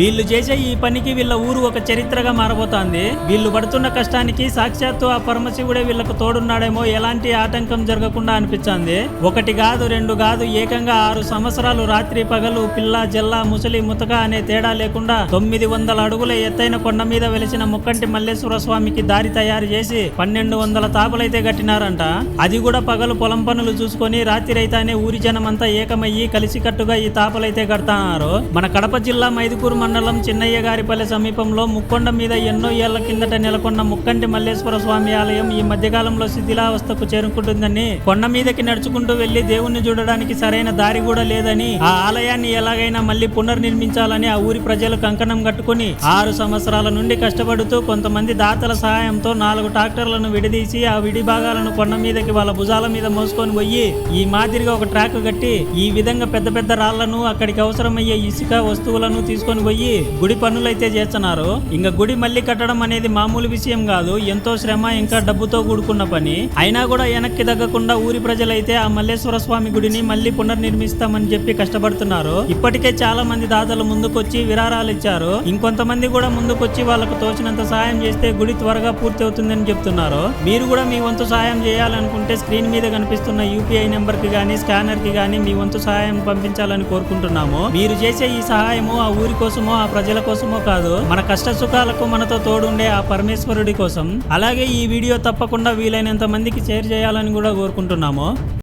వీళ్ళు చేసే ఈ పనికి వీళ్ళ ఊరు ఒక చరిత్రగా మారబోతోంది. వీళ్ళు పడుతున్న కష్టానికి సాక్షాత్తు ఆ పరమశివుడే వీళ్ళకు తోడున్నాడేమో ఎలాంటి ఆటంకం జరగకుండా అనిపించింది. ఒకటి కాదు రెండు కాదు ఏకంగా ఆరు సంవత్సరాలు రాత్రి పగలు పిల్ల జల్ల ముసలి ముతక అనే తేడా లేకుండా తొమ్మిది వందల అడుగుల ఎత్తైన కొండ మీద వెలిసిన ముక్కంటి మల్లేశ్వర స్వామికి దారి తయారు చేసి పన్నెండు వందల తాపులైతే కట్టినారంట. అది కూడా పగలు పొలం పనులు చూసుకొని రాత్రి అయితేనే ఊరి జనమంతా ఏకమయ్యి కలిసికట్టుగా ఈ తాపలైతే కడతాన్నారు. మన కడప జిల్లా మైదుకూరు మండలం చిన్నయ్య గారిపల్లె సమీపంలో ముక్కొండ మీద ఎన్నో ఏళ్ళ కిందట నెలకొన్న ముక్కంటి మల్లేశ్వర స్వామి ఆలయం ఈ మధ్యకాలంలో శిథిలావస్థకు చేరుకుంటుందని కొండ మీదకి నడుచుకుంటూ వెళ్ళి దేవుణ్ణి చూడడానికి సరైన దారి కూడా లేదని ఆ ఆలయాన్ని ఎలాగైనా మళ్ళీ పునర్నిర్మించాలని ఆ ఊరి ప్రజలు కంకణం కట్టుకుని ఆరు సంవత్సరాల నుండి కష్టపడుతూ కొంతమంది దాతల సహాయంతో నాలుగు ట్రాక్టర్లను విడదీసి ఆ విడి భాగాలను కొండ మీదకి వాళ్ళ భుజాల మీద మోసుకొని పోయి ఈ మాదిరిగా ఒక ట్రాక్ కట్టి ఈ విధంగా పెద్ద పెద్ద రాళ్ళను అక్కడికి అవసరమయ్యే ఇసుక వస్తువులను తీసుకొని పోయి గుడి పనులైతే చేస్తున్నారు. ఇంకా గుడి మళ్ళీ కట్టడం అనేది మామూలు విషయం కాదు. ఎంతో శ్రమ ఇంకా డబ్బుతో కూడుకున్న పని. అయినా కూడా వెనక్కి తగ్గకుండా ఊరి ప్రజలైతే ఆ మల్లేశ్వర స్వామి గుడిని మళ్ళీ పునర్నిర్మిస్తామని చెప్పి కష్టపడుతున్నారు. ఇప్పటికే చాలా మంది దాతలు ముందుకొచ్చి విరాళాలు ఇచ్చారు. ఇంకొంతమంది కూడా ముందుకొచ్చి వాళ్ళకు తోచినంత సాయం చేస్తే గుడి త్వరగా పూర్తి అవుతుందని చెప్తున్నారు. మీరు కూడా మీ వంతు సాయం చేయాలనుకుంటే స్క్రీన్ మీద కనిపిస్తున్న యూపీఐ నెంబర్కి గానీ స్కానర్కి గానీ మీ వంతు సహాయం పంపించాలని కోరుకుంటున్నాము. మీరు చేసే ఈ సహాయము ఆ ఊరి కోసం కోసమో ఆ ప్రజల కోసమో కాదు మన కష్ట సుఖాలకు మనతో తోడుండే ఆ పరమేశ్వరుడి కోసం. అలాగే ఈ వీడియో తప్పకుండా వీలైనంత మందికి షేర్ చేయాలని కూడా కోరుకుంటున్నాము.